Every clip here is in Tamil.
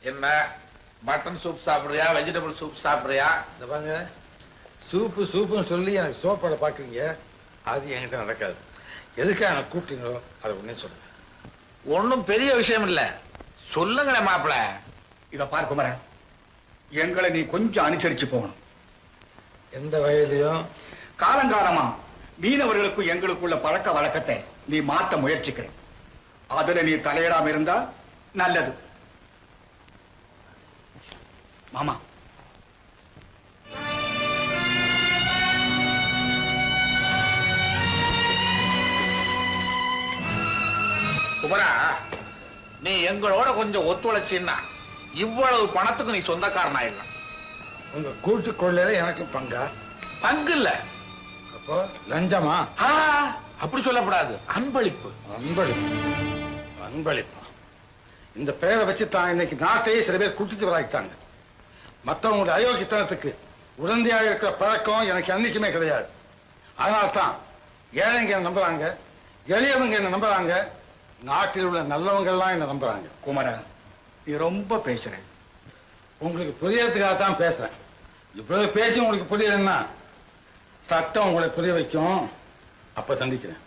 என்ன? மட்டன் சூப் சாப்பிடுறியா? வெஜிடபிள் சூப் சாப்பிடுறியா? இந்த பாருங்க சூப்பு சூப்புன்னு சொல்லி எனக்கு சோப்பாட பார்க்குறீங்க அது என்கிட்ட நடக்காது. எதுக்காக எனக்கு கூப்பிட்டீங்களோ அதை உடனே சொல்லுங்க. ஒண்ணும் பெரிய விஷயம் இல்ல. சொல்லுங்களேன் மாப்பிள. இத பார் குமரன் எங்களை நீ கொஞ்சம் அனுசரிச்சு போகணும். எந்த வயதிலையும் காலங்காலமா மீனவர்களுக்கும் எங்களுக்குள்ள பழக்க வழக்கத்தை நீ மாத்த முயற்சிக்கிற அதுல நீ தலையிடாம இருந்தா நல்லது. மாமா. குமரா நீ எங்களோட கொஞ்சம் ஒத்துழைச்சின்னா இவ்வளவு பணத்துக்கு நீ சொந்தக்காரன் ஆயிடலாம் உங்க கூட்டு கொள்ளையில எனக்கு பங்கா? பங்கு இல்ல. அப்போ லஞ்சமா? ஆ, அப்படி சொல்லக்கூடாது அன்பளிப்பு. அன்பளிப்பு. அன்பளிப்பு. இந்த பெயரை வச்சு தான் இன்னைக்கு நாட்டையே சில பேர் குட்டித்து வராக்கிட்டாங்க மற்றவங்களுடைய அயோக்கியத்தனத்துக்கு உடந்தையாக இருக்கிற பழக்கம் எனக்கு என்னைக்குமே கிடையாது. அதனால தான் ஏழைங்க என்ன நம்புறாங்க எளியவங்க என்ன நம்புறாங்க நாட்டில் உள்ள நல்லவங்க எல்லாம் என்ன நம்புறாங்க. குமரன் நீ ரொம்ப பேசுற. உங்களுக்கு புரியறதுக்காக தான் பேசுறேன். இவ்வளவு பேசி உங்களுக்கு புரியலன்னா சட்டம் உங்களை புரிய வைக்கும். அப்ப சந்திக்கிறேன்.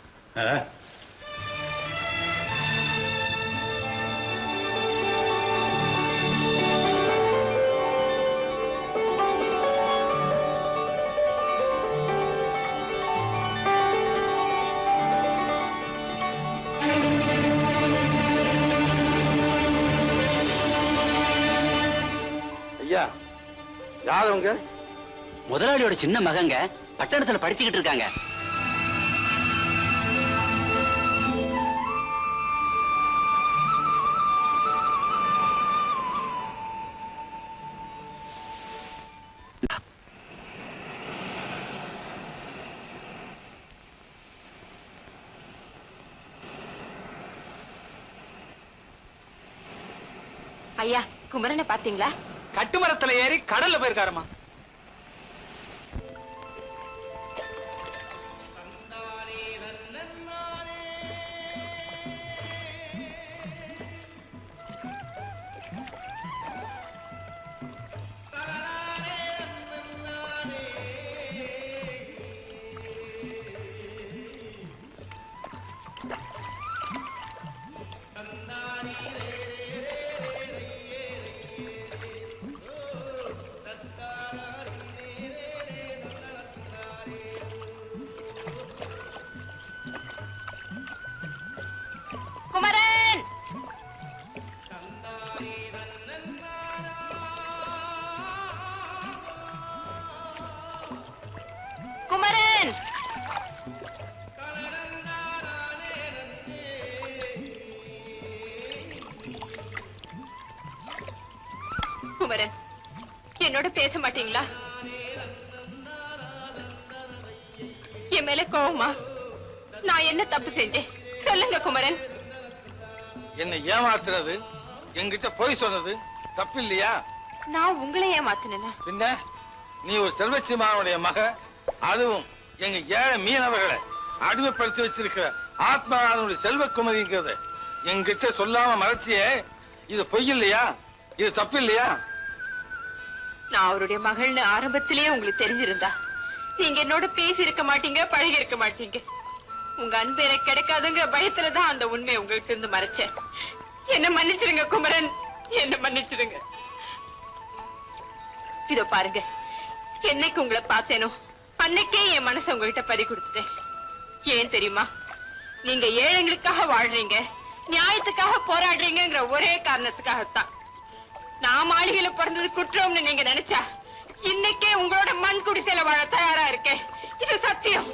யார் அவங்க முதலாளியோட சின்ன மகங்க பட்டணத்துல படிச்சுக்கிட்டு இருக்காங்க. ஐயா குமரனை பாத்தீங்களா கட்டுமரத்துல ஏறி கடல்ல போயிருக்காருமா பேச மாட்டீங்களா? என் மேல கோவமா? நான் என்ன தப்பு செஞ்சேன்? சொல்லுங்க குமரன். என்னை ஏமாத்துறது என்கிட்ட பொய் சொன்னது தப்பு இல்லையா நான் உங்களை ஏமாத்தினேனா? பின்ன நீ ஒரு செல்வச்சிமாவுடைய மக அதுவும் எங்க ஏழை மீனவர்களை அடிமைப்படுத்தி வச்சிருக்கிற ஆத்மநாதனுடைய செல்வக்குமரிங்கிறத. என்கிட்ட சொல்லாம மறைச்சியே இது பொய் இல்லையா? இது தப்பு இல்லையா நான் அவருடைய மகள்னு ஆரம்பத்திலேயே உங்களுக்கு தெரிஞ்சிருந்தா. நீங்க என்னோட பேசி இருக்க மாட்டீங்க பழகி இருக்க மாட்டீங்க. உங்க அன்பு எனக்கு கிடைக்காதுங்கிற பயத்துலதான் அந்த உண்மையை உங்களுக்கு இருந்து மறைச்சேன். என்ன மன்னிச்சிருங்க குமரன். என்ன மன்னிச்சிருங்க இதோ பாருங்க என்னைக்கு உங்களை பார்த்தேனோ அன்னைக்கே என் மனசை உங்ககிட்ட பறி கொடுத்துட்டேன். ஏன் தெரியுமா? நீங்க ஏழைங்களுக்காக வாழ்றீங்க நியாயத்துக்காக போராடுறீங்கிற ஒரே காரணத்துக்காகத்தான். நான் மாளிகையில பிறந்தது குற்றம்னு நீங்க நினைச்சா இன்னைக்கே உங்களோட மண் குடிசையில வாழ தயாரா இருக்கேன் இது சத்தியம்.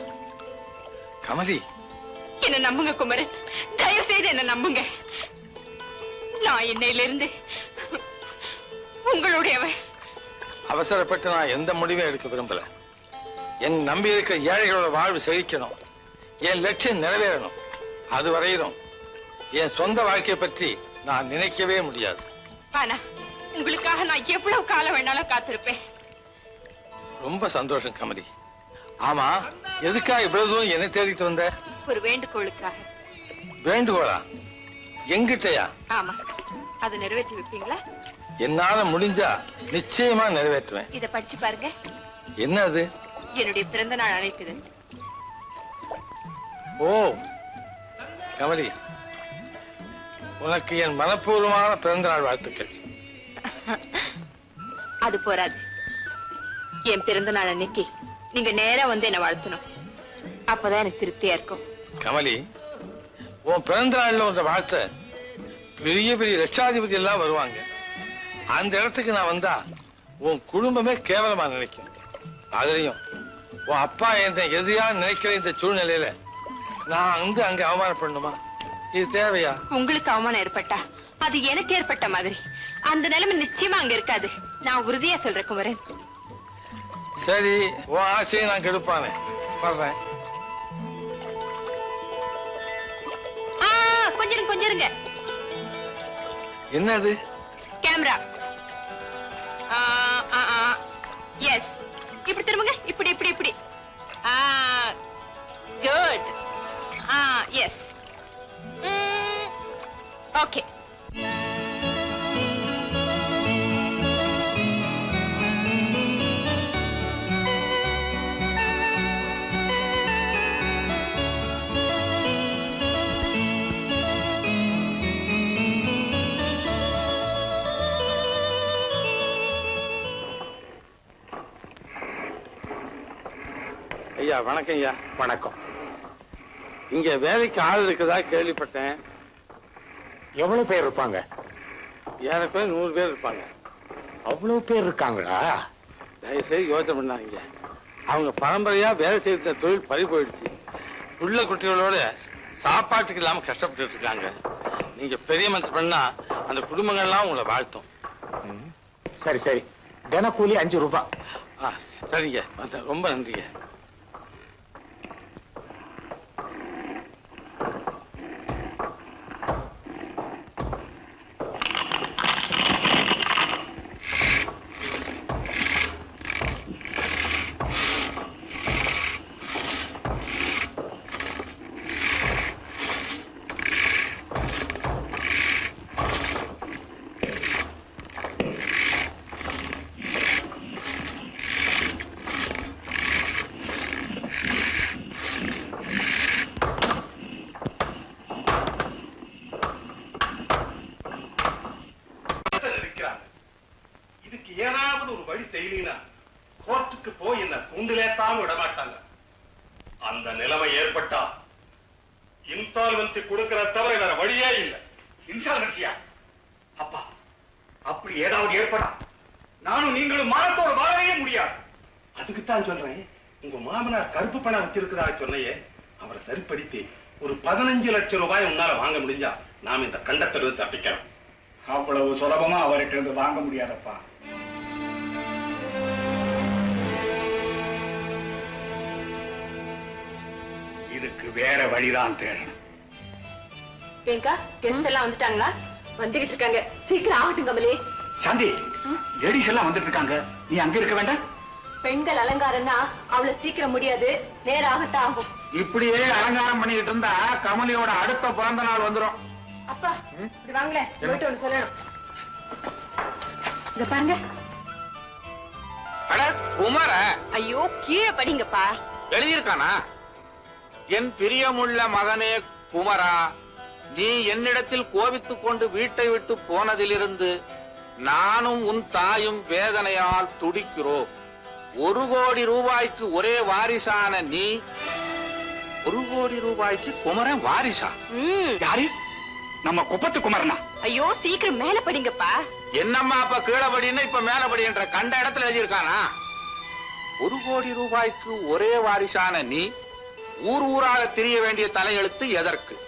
கமலி. என்ன நம்புங்க குமரன். தயவு செய்து என்ன நம்புங்க. நான் இன்னையில இருந்து உங்களுடையவன். அவசரப்பட்டு நான் எந்த முடிவும் எடுக்க விரும்பல. என் நம்பி இருக்கிற ஏழைகளோட வாழ்வு செழிக்கணும். என் லட்சியம் நிறைவேறணும். அது வரையிலும் என் சொந்த வாழ்க்கையை பற்றி நான் நினைக்கவே முடியாது. ஆனா உங்களுக்காக நான் எவ்வளவு காலம் வேணாலும் காத்திருப்பேன். ரொம்ப சந்தோஷம் கமலி. ஆமா எதுக்காக இவ்வளவு தூரம் என்ன தேடிட்டு வந்த? ஒரு வேண்டுகோளுக்காக. வேண்டுகோளா? எங்கிட்டயா? ஆமா அதை நிறைவேற்றி வைப்பீங்களா என்னால முடிஞ்சா நிச்சயமா நிறைவேற்றுவேன். இத படிச்சு பாருங்க. என்ன அது என்னுடைய பிறந்த நாள் அழைக்குது. ஓ கமலி உனக்கு என் மனப்பூர்வமான பிறந்தநாள் வாழ்த்துக்கள். அது போராது என் பிறந்த நாள் அன்னைக்கு நீங்க நேரா வந்து என்ன வாழ்த்தணும். அப்பதான் எனக்கு திருப்தியா இருக்கும். கமலி உன் பிறந்த நாள்ல உன்ற வாழ்த்த பெரிய பெரிய லட்சாதிபதி எல்லாம் வருவாங்க. அந்த இடத்துக்கு நான் வந்தா உன் குடும்பமே கேவலமா நினைக்கும். அதுலயும் உன் அப்பா என்னை எதிரியா நினைக்கிற இந்த சூழ்நிலையில நான் வந்து அங்க அவமானப்படணுமா? இது தேவையா? உங்களுக்கு அவமானம் ஏற்பட்டா அது எனக்கு ஏற்பட்ட மாதிரி. அந்த நிலைமை நிச்சயமா அங்க இருக்காது. நான் உறுதியா சொல்றேன் குமரன். சரி உன் ஆசையை நான் கெடுப்பானே. வர்றேன். ஆ, என்னது? கேமரா. எஸ் இப்படி திரும்புங்க இப்படி இப்படி இப்படி. குட் எஸ் ஓகே ஐயா வணக்கம் ஐயா. வணக்கம். இங்க வேலைக்கு ஆள் இருக்குதா கேள்விப்பட்டேன். எவ்வளவு பேர் இருப்பாங்க? ஏறக்குறைய நூறு பேர் இருப்பாங்க. அவ்வளவு பேர் இருக்காங்களா? தயவுசெய்து யோசனை பண்ணாங்க அவங்க பரம்பரையா வேலை செய்த தொழில் பறி போயிடுச்சு. உள்ள குட்டிகளோட சாப்பாட்டுக்கு இல்லாம கஷ்டப்பட்டு இருக்காங்க. நீங்க பெரிய மனசு பண்ணா அந்த குடும்பங்கள்லாம் உங்களை வாழ்த்தும். சரி சரி. தினக்கூலி அஞ்சு ரூபாய் சரிங்க. ரொம்ப நன்றிங்க இருக்கிறாங்க இதுக்கு ஏதாவது ஒரு வழி செய்யலீனா கோர்ட்டுக்கு போய் என்ன கூண்டிலேத்தாம விட மாட்டாங்க அந்த நிலைமை ஏற்பட்டா இன்சால்வன்சி கொடுக்கிற தவிர வேற வழியே இல்லை இன்சால்வன்சியா அப்பா அப்படி ஏதாவது ஏற்படா நானும் நீங்களும் மானத்தோட வாழவே முடியாது அதுக்குத்தான் சொல்றேன் உங்க மாமனார் கருப்பு பணம் வச்சிருக்கிறா சொன்னையே அவரை சரிப்படுத்தி ஒரு பதினஞ்சு லட்சம் ரூபாய் உன்னால வாங்க முடிஞ்சா நாம இந்த கண்டத்திலிருந்து தப்பிக்கலாம். அவ்வளவு சுலபமா அவர்கிட்ட இருந்து வாங்க முடியாதப்பா. இதுக்கு வேற வழிதான் தேடணும். ஏங்கா கெஸ்ட் எல்லாம் வந்துட்டாங்களா? வந்துகிட்டு இருக்காங்க. சீக்கிரம் ஆகட்டும் கமலி. சாந்தி லேடிஸ் எல்லாம் வந்துட்டு இருக்காங்க. நீ அங்க இருக்க வேண்டாம். பெண்கள் அலங்காரம்னா அவ்வளவு சீக்கிரம் முடியாது. ஆகட்டும் ஆகும். இப்படியே அலங்காரம் பண்ணிக்கிட்டு இருந்தா கமலியோட அடுத்த பிறந்த நாள் வந்துரும். அப்பா இப்படி வாங்களேன் ஒண்ணு சொல்லணும். இங்க பாருங்க. அட குமார. ஐயோ கீழே படிங்கப்பா. எழுதியிருக்கானா? என் பிரியமுள்ள மகனே குமரா நீ என்னிடத்தில் கோபித்துக் கொண்டு வீட்டை விட்டு போனதிலிருந்து நானும் உன் தாயும் வேதனையால் துடிக்கிறோம். ஒரு கோடி ரூபாய்க்கு ஒரே வாரிசான நீ ஒரு கோடி ரூபாய்க்கு குமரன் வாரிசா. யாரு? நம்ம குப்பத்து குமரனா? ஐயோ சீக்கிரம் மேல படிங்கப்பா. என்னம்மா அப்ப கீழபடின்னு இப்ப மேலபடின்ற கண்ட இடத்துல எழுதியிருக்கானா? ஒரு கோடி ரூபாய்க்கு ஒரே வாரிசான நீ ஊர் ஊராக திரிய வேண்டிய தலையெழுத்து எதற்கு?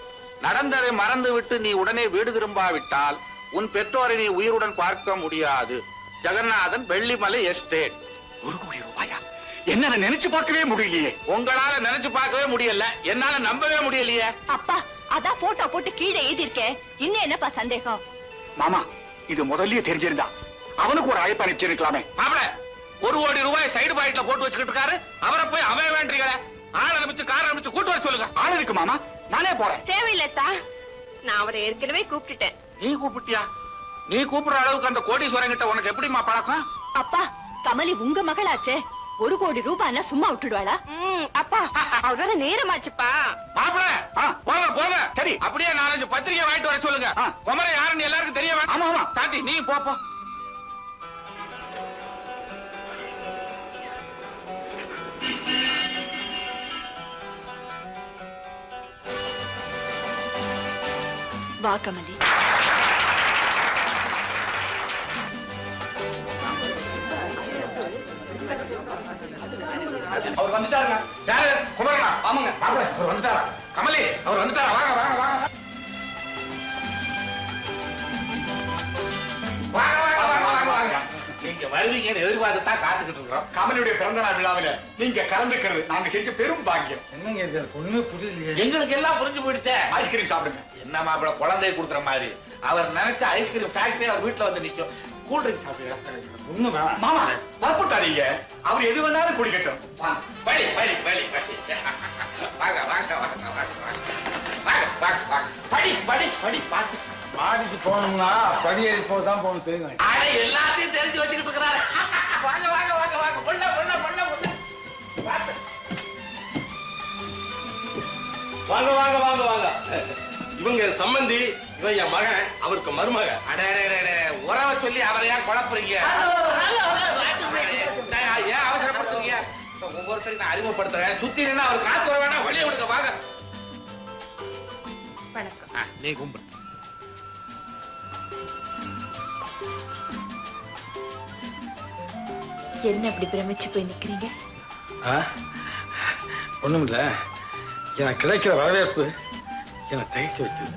நடந்ததை மறந்துவிட்டு நீ உடனே வீடு திரும்பாவிட்டால் உன் பெற்றோரை நீ உயிருடன் பார்க்க முடியாது. ஜெகநாதன் வெள்ளிமலை எஸ்டேட். ஒரு கோடி ரூபாயா? என்னால நினைச்சு பார்க்கவே முடியலையே. உங்களால நினைச்சு பார்க்கவே முடியல. என்னால நம்பவே முடியலையே. அப்பா அதான் போட்டோ போட்டு கீழே எழுதியிருக்கேன் இன்னும் என்னப்பா சந்தேகம்? மாமா இது முதல்லயே தெரிஞ்சிருந்தா. அவனுக்கு ஒரு அழைப்பு அனுப்பிச்சிருக்கலாமே. மாப்பிள ஒரு கோடி ரூபாய் சைடு பாக்கெட்ல போட்டு வச்சுக்கிட்டு இருக்காரு. அவரை போய் அவன் வேண்டீங்களே ஆள் அனுப்பிச்சு கார் அனுப்பிச்சு கூட்டு வர சொல்லுங்க. ஆள் இருக்கு மாமா. நானே போறேன். தேவையில்லத்தா நான் அவரை ஏற்கனவே கூப்பிட்டுட்டேன். நீ கூப்பிட்டியா? நீ கூப்பிடுற அளவுக்கு அந்த கோடீஸ்வரன் கிட்ட உனக்கு எப்படிம்மா பழக்கம்? அப்பா கமலி உங்க மகளாச்சே ஒரு கோடி ரூபாய்னா சும்மா விட்டுடுவாளா அப்பா அவரோட நேரமாச்சுப்பா மாப்பிள. போங்க போங்க சரி. அப்படியே நாலஞ்சு பத்திரிக்கை வாங்கிட்டு வர சொல்லுங்க. குமரன் யாருன்னு எல்லாருக்கும் தெரிய வேண்டாம் ஆமா, ஆமா. தாத்தி நீ போ போ வா கமலி அவர் வந்துட்டாருங்க. யாரு? குமரனா? ஆமாங்க. மாப்பிள அவர் வந்துட்டாரா? கமலி அவர் வந்துட்டாரா? வாங்க வாங்க வாங்க. வாங்க வாங்க வாங்க வாங்க வாங்க நீங்க வருவீங்கன்னு எதிர்பார்த்து தான் காத்துக்கிட்டு இருக்கிறோம். கமலுடைய பிறந்த நாள் விழாவில நீங்க கலந்துக்கிறது நாங்க செஞ்ச பெரும் பாக்கியம். என்னங்க இது? ஒண்ணுமே புரியலையே. எங்களுக்கு எல்லாம் புரிஞ்சு போயிடுச்சே. ஐஸ்கிரீம் சாப்பிடுங்க. என்ன மாப்பிள குழந்தைய கொடுக்குற மாதிரி. அவர் நினைச்ச ஐஸ்கிரீம் ஃபேக்டரி அவர் வீட்டுல வந்து நிக்கும். கூல் ட்ரிங்க் ஒண்ணு வேணாம். மாமா வரப்பட்டாதீங்க. அவர் எது வேணாலும் குடிக்கட்டும். வழி வழி வழி வாங்க வாங்க வாங்க வாங்க படி படி படி பார்த்து மாடிக்கு போகணும்னா படி ஏறி தான் போகணும் தெரியும்? அட எல்லாத்தையும் தெரிஞ்சு வச்சுட்டு இருக்கிறாரு வாங்க வாங்க வாங்க வாங்க. உள்ள உள்ள உள்ள வாங்க வாங்க வாங்க வாங்க. இவங்க சம்பந்தி இவன் என் மகன் அவருக்கு மருமக. அடே அடே, அடே, அடே, உறவை சொல்லி அவரை ஏன் குழப்புறீங்க? ஏன் அவசரப்படுத்துறீங்க? ஒவ்வொருத்தரையும் நான் அறிமுகப்படுத்துறேன். சுத்தி நின்று அவர் காத்து வர வேணா வெளியே விடுங்க வாங்க. வணக்கம். நீ கும்பிடு. என்ன அப்படி பிரமிச்சு போய் நிக்கிறீங்க? ஒண்ணும் இல்ல எனக்கு கிடைக்கிற வரவேற்பு என்னை தயக்க வைக்குது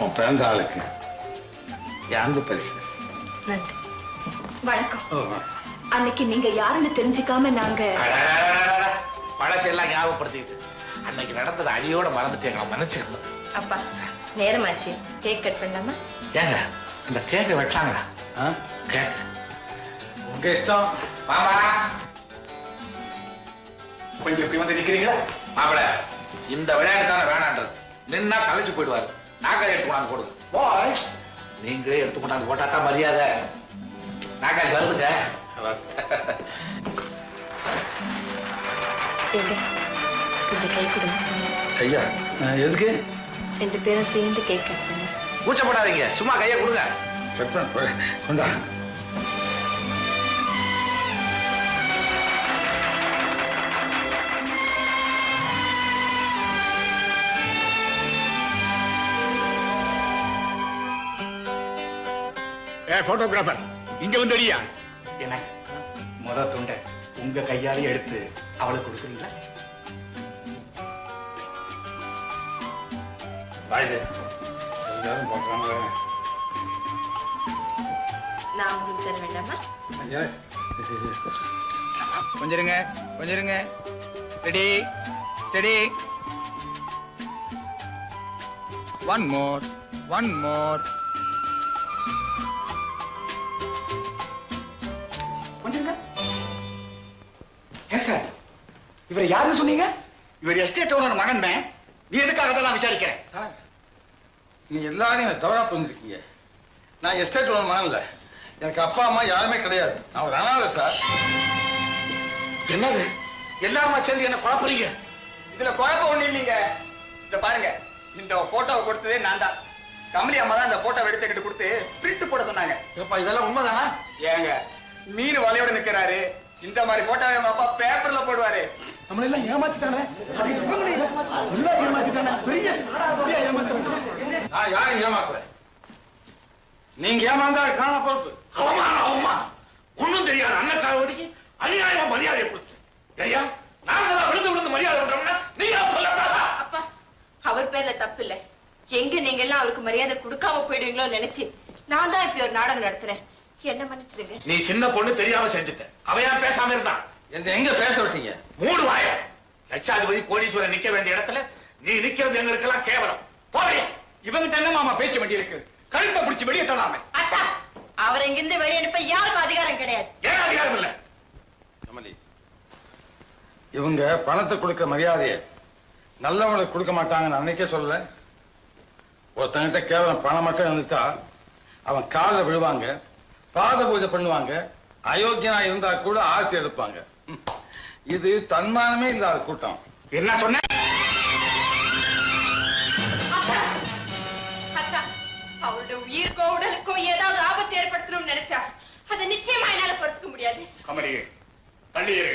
உன் பிறந்த ஆளுக்கு என் அன்பு பரிசு? நன்றி. வணக்கம். அன்னைக்கு நீங்க யாருன்னு தெரிஞ்சுக்காம நாங்க. பழசெல்லாம் ஞாபகப்படுத்திட்டு அன்னைக்கு நடந்தது அடியோட மறந்துட்டேங்க மன்னிச்சிருந்தேன் அப்பா நேரமாச்சு. கேக் கட் பண்ணலாமா? ஏங்க இந்த கேக்கை வெட்டாங்களா? கேக் உங்க இஷ்டம் மாமா கொஞ்சம் இப்படி வந்து நிக்கிறீங்களா மாப்பிள இந்த விளையாட்டு தானே வேணான்றது. நின்னா கலைச்சு போயிடுவாரு. நாக்காளி எடுத்து கொண்டாந்து கொடுங்க பாய் நீங்களே எடுத்து கொண்டாந்து போட்டா தான் மரியாதை. நாக்காளி வருதுங்க. கொஞ்சம் கை கொடுங்க. ஐயா நான் எதுக்கு? ரெண்டு பேரும் சேர்ந்து கேக் கட் பண்ண கூச்சப்படாதீங்க சும்மா கையை கொடுங்க. கொண்டா. ஏ போட்டோகிராஃபர் இங்க வந்து அடியா. என்ன? முத துண்டை உங்க கையாலே எடுத்து அவளுக்கு கொடுக்குறீங்களா? வாயுது எல்லாரும் பார்க்குறாங்க நான் உங்களுக்கு தர வேண்டாமா? ஐயா. கொஞ்சம் இருங்க கொஞ்சம் இருங்க. Ready steady one more one more இவர் யாருன்னு சொன்னீங்க? இவர் எஸ்டேட் ஓனர் மகன் நீ எதுக்காக அதெல்லாம் விசாரிக்கிறேன் சார் நீங்க எல்லாரும் என்ன தவறா புரிஞ்சிருக்கீங்க. நான் எஸ்டேட் லோன் மகன்ல எனக்கு அப்பா அம்மா யாருமே கிடையாது. நான் ஒரு அனாதை சார். என்னது? எல்லாருமா சேர்ந்து என்ன குழப்பறீங்க? இதுல குழப்பம் ஒண்ணு இல்லைங்க. இத பாருங்க. இந்த போட்டோவை கொடுத்ததே நான் தான். கமலி அம்மா தான் இந்த போட்டோவை எடுத்துக்கிட்டு கொடுத்து பிரிண்ட் போட சொன்னாங்க. ஏப்பா இதெல்லாம் உண்மைதானா? ஏங்க மீன் வலையோட நிக்கிறாரு. இந்த மாதிரி போட்டோவை எங்க அப்பா பேப்பர்ல போடுவாரு. நம்மள எல்லாம் ஏமாத்திட்டானே? அது இவங்களே எல்லாம் ஏமாத்திட்டானே. பெரிய நான் யாரையும் ஏமாத்துறேன் நீங்க ஏமாந்தா காண பொறுப்பு. அவமானம் அவமானம் ஒண்ணும் தெரியாது. அண்ணக்காரவடிக்கு அநியாயமா மரியாதை கொடுத்து. ஐயா நாங்களாம் விழுந்து விழுந்து மரியாதை பண்றோம்னா நீங்க சொல்லக்கூடாதா அப்பா அவர் பேர்ல தப்பு இல்ல எங்க நீங்க எல்லாம் அவருக்கு மரியாதை கொடுக்காம போயிடுவீங்களோ நினைச்சு நான் தான் இப்படி ஒரு நாடகம் நடத்துறேன். என்ன மன்னிச்சிடுங்க. நீ சின்ன பொண்ணு தெரியாம செஞ்சுட்ட. அவன் பேசாம இருந்தான் என்ன எங்க பேச விட்டீங்க? மூணு வாய. லட்சாதிபதி கோடீஸ்வரன் நிக்க வேண்டிய இடத்துல நீ நிக்கிறது எங்களுக்கெல்லாம் கேவலம். போறியா? இவங்கிட்ட என்ன மாமா பேச்சு வண்டி இருக்கு? கழுத்தை பிடிச்சு வெளியேற்றலாமே. அத்தா அவரை இங்கிருந்து வெளியே அனுப்ப யாருக்கும் அதிகாரம் கிடையாது. ஏன் அதிகாரம் இல்ல? கமலி இவங்க பணத்தை கொடுக்க மரியாதையை நல்லவங்களுக்கு கொடுக்க மாட்டாங்கன்னு அன்னைக்கே சொல்லல. ஒருத்தங்கிட்ட கேவலம் பணம் மட்டும் இருந்துட்டா அவன் காலில் விழுவாங்க பாத பூஜை பண்ணுவாங்க அயோக்கியனா இருந்தா கூட ஆர்த்தி எடுப்பாங்க. இது தன்மானமே இல்லாத கூட்டம். என்ன சொன்ன? அவளோட உயிருக்கோ உடலுக்கோ ஏதாவது ஆபத்து ஏற்படுத்தணும்னு நினைச்சா அதை நிச்சயமா என்னால பொறுத்துக்க முடியாது. கமலி தள்ளியிரு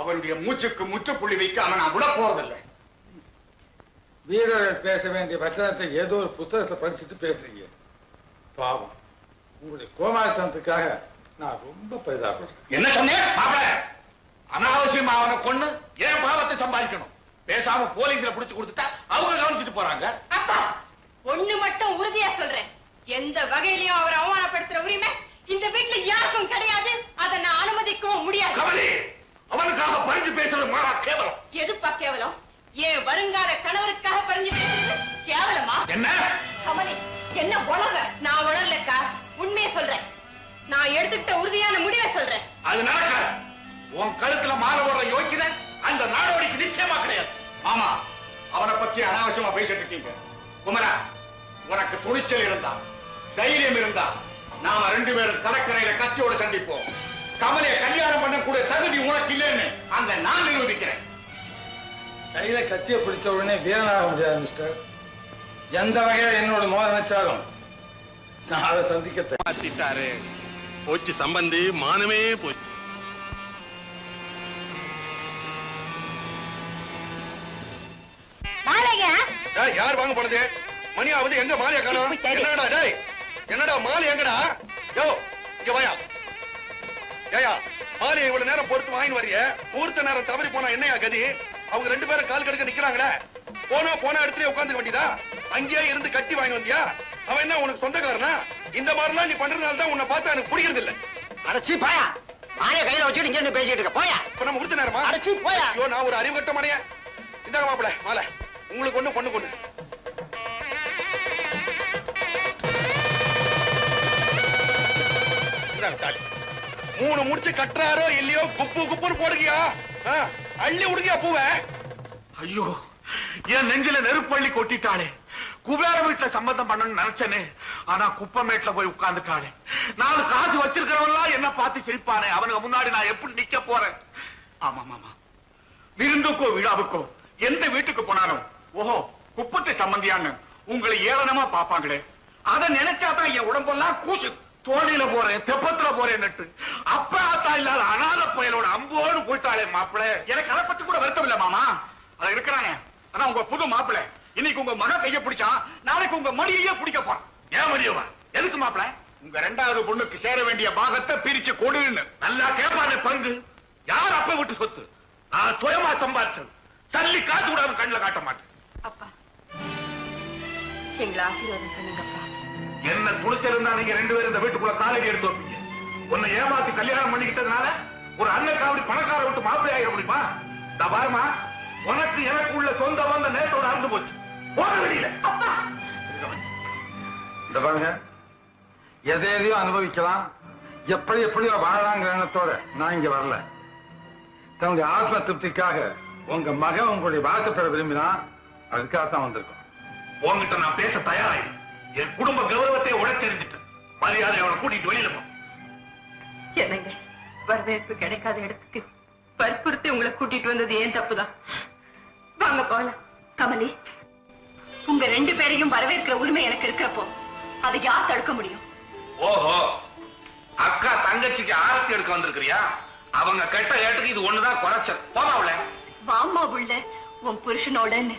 அவனுடைய மூச்சுக்கு முற்றுப்புள்ளி வைக்காம நான் விட போறதில்லை. வீரர்கள் பேச வேண்டிய வசனத்தை ஏதோ ஒரு புத்தகத்தை படிச்சுட்டு பேசுறீங்க. பாவம். உங்களுடைய கோமாளித்தனத்துக்காக நான் ரொம்ப பரிதாபப்படுறேன் என்ன சொன்னேன் மாப்பிள? அனாவசியமா அவனை கொன்னு ஏன் பாவத்தை சம்பாதிக்கணும்? பேசாம போலீஸ்ல புடிச்சு கொடுத்துட்டா அவங்க கவனிச்சுட்டு போறாங்க. அப்பா ஒண்ணு மட்டும் உறுதியா சொல்றேன். எந்த வகையிலயும் அவரை அவமானப்படுத்துற உரிமை இந்த வீட்டுல யாருக்கும் கிடையாது. அதை நான் அனுமதிக்கவும் முடியாது. கமலி அவனுக்காக பறிஞ்சு பேசுறது மாறா கேவலம். எதுப்பா கேவலம்? ஏன் வருங்கால கணவருக்காக பறிஞ்சு பேசுறது கேவலமா? என்ன? கமலி என்ன உலக நான் உணரலக்கா உண்மையை சொல்றேன். நான் எடுத்துக்கிட்ட உறுதியான முடிவை சொல்றேன். அது நடக்காது. உன் கழுத்துல மாலை போடுற யோக்கியத அந்த நாடோடிக்கு நிச்சயமா கிடையாது. ஆமா அவனை பத்தி அனாவசியமா பேசிட்டு இருக்கீங்க. குமரா உனக்கு துணிச்சல் இருந்தா தைரியம் இருந்தா நாம ரெண்டு பேரும் கடற்கரையில கத்தியோட சந்திப்போம். கமலையை கல்யாணம் பண்ணக்கூடிய தகுதி உனக்கு இல்லைன்னு அங்க நான் நிரூபிக்கிறேன். கையில கத்திய பிடிச்ச உடனே வீரனாக முடியாது மிஸ்டர் எந்த வகையில என்னோட மோத நினைச்சாலும் நான் அதை சந்திக்க மாத்திட்டாரு. போச்சு சம்பந்தி மானமே போச்சு. டேய், யார் வாங்க போனது? மணி ஆகுது எங்க மாலையா காணோம். என்னடா டேய் என்னடா மாலை எங்கடா? யோ இங்க வாயா. ஏயா மாலையை இவ்வளவு நேரம் பொறுத்து வாங்கி வரிய முகூர்த்த நேரம் தவறி போனா என்னையா கதி? அவங்க ரெண்டு பேரும் கால் கடுக்க நிக்கிறாங்களே. போனா போன இடத்துல உட்காந்துக்க வேண்டியதா? அங்கேயே இருந்து கட்டி வாங்கி வந்தியா? அவன் என்ன உனக்கு சொந்தக்காரனா? இந்த மாதிரிலாம் நீ பண்றதுனால தான் உன்னை பார்த்தா எனக்கு பிடிக்கிறது இல்ல அடைச்சி போயா. மாய கையில வச்சுட்டு இங்க இருந்து பேசிட்டு இருக்க. போயா. இப்ப நம்ம முகூர்த்த நேரமா? அடைச்சி போயா. ஐயோ நான் ஒரு அறிவு கட்ட மனைய இந்தாங்க மாப்பிள மாலை உங்களுக்கு ஒண்ணு பொண்ணு கொண்டு. மூணு முடிச்சு கட்டுறாரோ இல்லையோ குப்பு குப்புன்னு போடுகியா ஆ, அள்ளி விடுகியா பூவை? ஐயோ. என் நெஞ்சில நெருப்பள்ளி கொட்டிட்டாளே. குபேர வீட்டுல சம்பந்தம் பண்ணணும்னு நினைச்சனே. ஆனா குப்பமேட்ல போய் உட்கார்ந்துட்டாளே. நாலு காசு வச்சிருக்கிறவெல்லாம் என்ன பார்த்து சிரிப்பானே. அவனுக்கு முன்னாடி நான் எப்படி நிக்க போறேன்? ஆமா மாமா விருந்துக்கோ விழாவுக்கோ எந்த வீட்டுக்கு போனாலும் ஓஹோ குப்பத்தை சம்பந்தியான்னு உங்களை ஏளனமா பாப்பாங்களே அதை நினைச்சாதான் என் உடம்பெல்லாம் கூசு. தோழியில போறேன் தெப்பத்துல போறேன் நட்டு அப்ப ஆத்தா இல்லாத அனாத புயலோட அம்போடு போயிட்டாளே மாப்பிள்ள எனக்கு அதை பத்தி கூட வருத்தம் இல்ல மாமா. அத இருக்கிறாங்க ஆனா உங்க புது மாப்பிள இன்னைக்கு உங்க மக கைய பிடிச்சான் நாளைக்கு உங்க மடியையே பிடிக்க போறான். ஏன் மடியவா? எதுக்கு மாப்பிள? உங்க ரெண்டாவது பொண்ணுக்கு சேர வேண்டிய பாகத்தை பிரிச்சு கொடுன்னு. நல்லா கேட்பானே பங்கு. யார் அப்ப விட்டு சொத்து? நான் சுயமா சம்பாதிச்சது சல்லி காசு கூட அவன் கண்ணுல காட்ட மாட்டேன். அப்பா எங்களை ஆசீர்வாதம் பண்ணுங்கப்பா. என்ன துணிச்சல் இருந்தா நீங்க ரெண்டு பேரும் இந்த வீட்டுக்குள்ள காலடி எடுத்து வைப்பீங்க உன்னை ஏமாத்தி கல்யாணம் பண்ணிக்கிட்டதுனால ஒரு அண்ணன் காவடி பணக்கார விட்டு மாப்பிள்ளை ஆகிட முடியுமா? இந்த பாருமா உனக்கு எனக்கு உள்ள சொந்த வந்த நேரத்தோட அறுந்து போச்சு. போற வெளியில. இந்த பாருங்க. எதை அனுபவிக்கலாம். எப்படி எப்படியோ வாழலாங்கிற எண்ணத்தோட நான் இங்க வரல. தன்னுடைய ஆத்ம திருப்திக்காக உங்க மகன் உங்களுடைய வாழ்க்கை பெற விரும்பினா அதுக்காக தான் வந்திருக்கோம். உன்கிட்ட நான் பேச தயாராയി என் குடும்ப கௌரவத்தை உடைச்செறிஞ்சிட்டு மரியாதை அவனை கூட்டிட்டு வெளியில போ. என்னங்க? வரவேற்பு கிடைக்காத இடத்துக்கு வற்புறுத்தி உங்களை கூட்டிட்டு வந்தது ஏன் தப்புதான்? வாங்க போலாம் கமலி. உங்க ரெண்டு பேரையும் வரவேற்கிற உரிமை எனக்கு இருக்கிறப்போ அதை யார் தடுக்க முடியும்? ஓஹோ அக்கா தங்கச்சிக்கு ஆரத்தி எடுக்க வந்திருக்கிறியா? அவங்க கெட்ட ஏட்டுக்கு இது ஒண்ணுதான் குறைச்சல். போமாவுல வாம்மா உள்ள உன் புருஷனோடன்னு.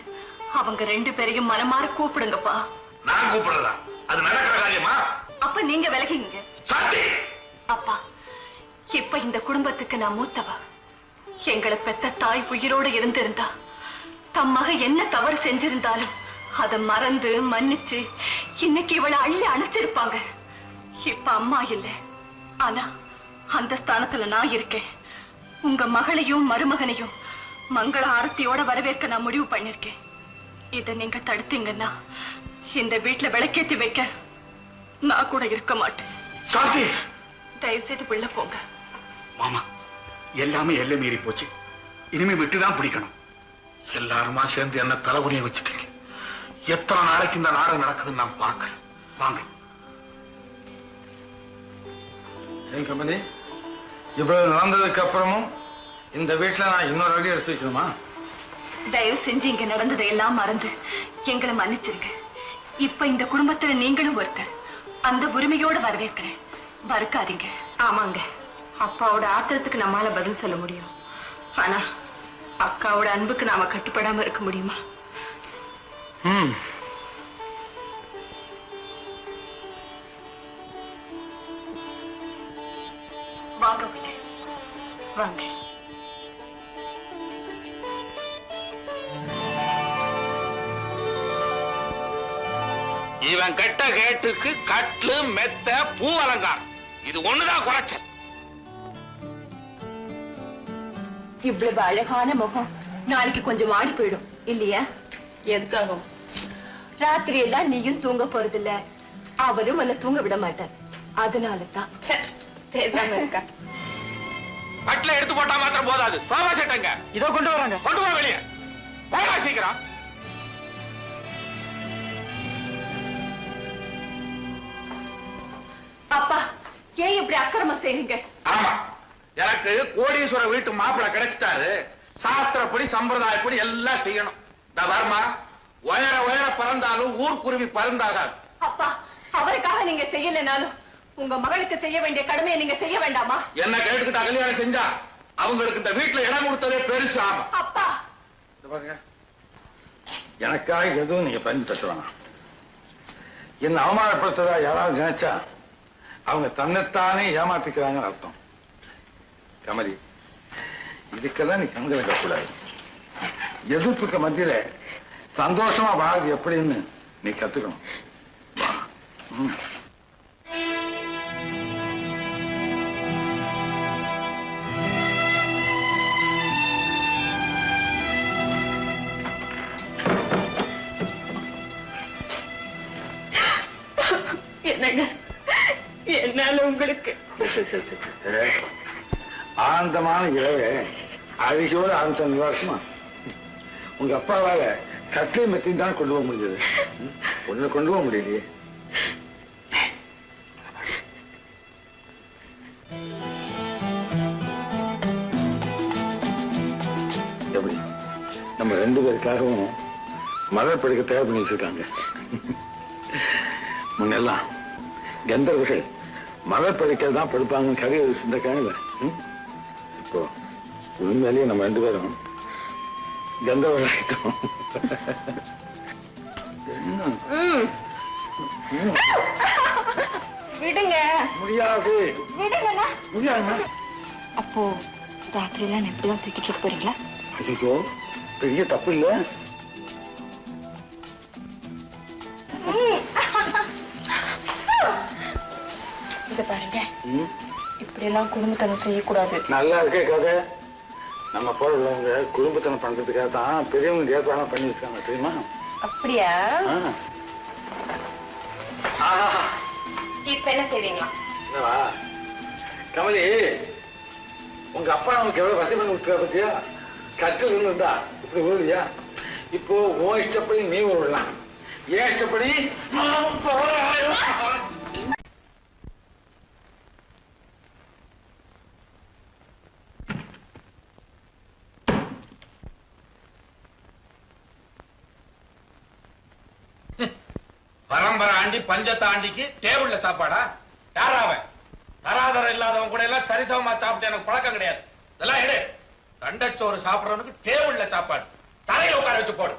அவங்க ரெண்டு பேரையும் மனமாற கூப்பிடுங்கப்பா. நான் கூப்பிடுறதா? அது நடக்கிற காரியமா? அப்ப நீங்க விலகிங்க சத்தி அப்பா இப்ப இந்த குடும்பத்துக்கு நான் மூத்தவ. எங்களை பெத்த தாய் உயிரோடு இருந்திருந்தா தம் மக என்ன தவறு செஞ்சிருந்தாலும் அதை மறந்து மன்னிச்சு இன்னைக்கு இவளை அள்ளி அணைச்சிருப்பாங்க இப்ப அம்மா இல்ல. ஆனா அந்த ஸ்தானத்துல நான் இருக்கேன். உங்க மகளையும் மருமகனையும் மங்கள ஆரத்தியோட வரவேற்க நான் முடிவு பண்ணிருக்கேன் இத நீங்க தடுத்தீங்கன்னா இந்த வீட்டுல விளக்கேத்தி வைக்க நான் கூட இருக்க மாட்டேன். தயவு செய்து உள்ள போங்க. மாமா எல்லாமே எல்லை மீறி போச்சு. இனிமே விட்டுதான் பிடிக்கணும். எல்லாருமா சேர்ந்து என்ன தலைகுனிய வச்சுட்டீங்க? எத்தனை நாளைக்கு இந்த நாடகம் நடக்குதுன்னு நான் பார்க்கறேன் வாங்க. ஏன் கம்பெனி? இவ்வளவு நடந்ததுக்கு அப்புறமும் இந்த வீட்டுல நான் இன்னொரு அடி எடுத்து வைக்கணுமா? தயவு செஞ்சு இங்க நடந்ததை எல்லாம் மறந்து எங்களை மன்னிச்சிருங்க. இப்ப இந்த குடும்பத்துல நீங்களும் ஒருத்தர். அந்த உரிமையோட வரவேற்கிறேன். மறுக்காதீங்க ஆமாங்க. அப்பாவோட ஆத்திரத்துக்கு நம்மால பதில் சொல்ல முடியும். ஆனா அக்காவோட அன்புக்கு நாம கட்டுப்படாம இருக்க முடியுமா? வாங்க உள்ள. வாங்க. இவன் கெட்ட கேட்டுக்கு கட்லு மெத்த பூ அலங்காரம். இது ஒண்ணுதான் குறைச்சல். இவ்வளவு அழகான முகம். நாளைக்கு கொஞ்சம் ஆடி போயிடும். இல்லையா? எதுக்காகும் ராத்திரி எல்லாம் நீயும் தூங்க போறதில்ல. அவரும் உன்னை தூங்க விட மாட்டார். அதனால தான் பேசாம இருக்கா? கட்ல எடுத்து போட்டா மாத்திரம் போதாது. செட்டுங்க. இதோ கொண்டு வராங்க. கொண்டு போ வெளியே. போடா சீக்கிரம். அப்பா ஏன் இப்படி அக்கிரமம் செய்றீங்க? ஆமா. எனக்கு கோடீஸ்வர வீட்டு மாப்பிள்ளை கிடைச்சிட்டாரு. சாஸ்திரப்படி சம்பிரதாயப்படி எல்லாம் செய்யணும். இந்த வர்மா உயர உயர பறந்தாலும் ஊர்க்குருவி பறந்தாகாது. அப்பா அவருக்காக நீங்க செய்யலைனாலும் உங்க மகளுக்கு செய்ய வேண்டிய கடமையை நீங்க செய்ய வேண்டாமா? என்ன கேட்டுக்கிட்ட கல்யாணம் செஞ்சா அவங்களுக்கு இந்த வீட்டுல இடம் கொடுத்ததே பெருசு ஆமா அப்பா. இது பாருங்க. எனக்காக எதுவும் நீங்க பயந்து வேணாம் என்ன அவமானப்படுத்துறதா யாராவது நினைச்சா அவங்க தன்னைத்தானே ஏமாத்திக்கிறாங்கன்னு அர்த்தம். கமலி இதுக்கெல்லாம் நீ கண்களை கூடாது எதிர்ப்புக்கு மத்தியில சந்தோஷமா வாழ்றது எப்படின்னு நீ கத்துக்கணும். என்னங்க? என்னால உங்களுக்கு ஆனந்தமான இரவு அழகியோட ஆனந்தம் நல்லா இருக்குமா உங்க அப்பாவால கட்டிலை மெத்தையும் தான் கொண்டு போக முடிஞ்சது. ஒண்ணு கொண்டு போக முடியலையே. எப்படி? நம்ம ரெண்டு பேருக்காகவும் மலர் படுக்க தயார் பண்ணி வச்சிருக்காங்க. முன்னெல்லாம் கந்தர்வர்கள் மலர் படுக்கல் தான் படுப்பாங்கன்னு கதையை வச்சிருந்திருக்காங்கல்ல? ம்? இப்போ உண்மையிலேயே நம்ம ரெண்டு பேரும் கந்தர்வர்கள் ஆயிட்டோம் விடுங்க. முடியாது. விடுங்கண்ணா. முடியாதுமா அப்போ ராத்திரி எல்லாம் எப்படிலாம் தூக்கிட்டு போறீங்களா? ஐயோ பெரிய தப்பு இல்ல? இத பாருங்க. இப்படி எல்லாம் குடும்பத்தனம் செய்யக்கூடாது. நல்லா இருக்கே கதை நம்ம போல உள்ளவங்க குடும்பத்தனம் பண்றதுக்காக தான் பெரியவங்க ஏற்பாடு பண்ணி வச்சிருக்காங்க தெரியுமா? அப்படியா. இப்ப என்ன செய்வீங்களா? என்னவா? கமலி உங்க அப்பா நமக்கு எவ்வளவு வசதி பண்ணி விட்டுருக்கா பத்தியா? கட்டில் இருந்தா இப்படி விழுவியா இப்போ உன் இஷ்டப்படி நீ விழலாம் ஏன் இஷ்டப்படி நான் போறேன். பரம்பரை ஆண்டி பஞ்சத்தாண்டிக்கு டேபிள்ல சாப்பாடா? யாராவன் தராதரம் இல்லாதவன் கூட எல்லாம் சரிசமமா சாப்பிட்டு எனக்கு பழக்கம் கிடையாது. இதெல்லாம் எடு. தண்டச்சோறு சாப்பிடுறவனுக்கு டேபிள்ல சாப்பாடு. தரையில உட்கார வச்சு போடு.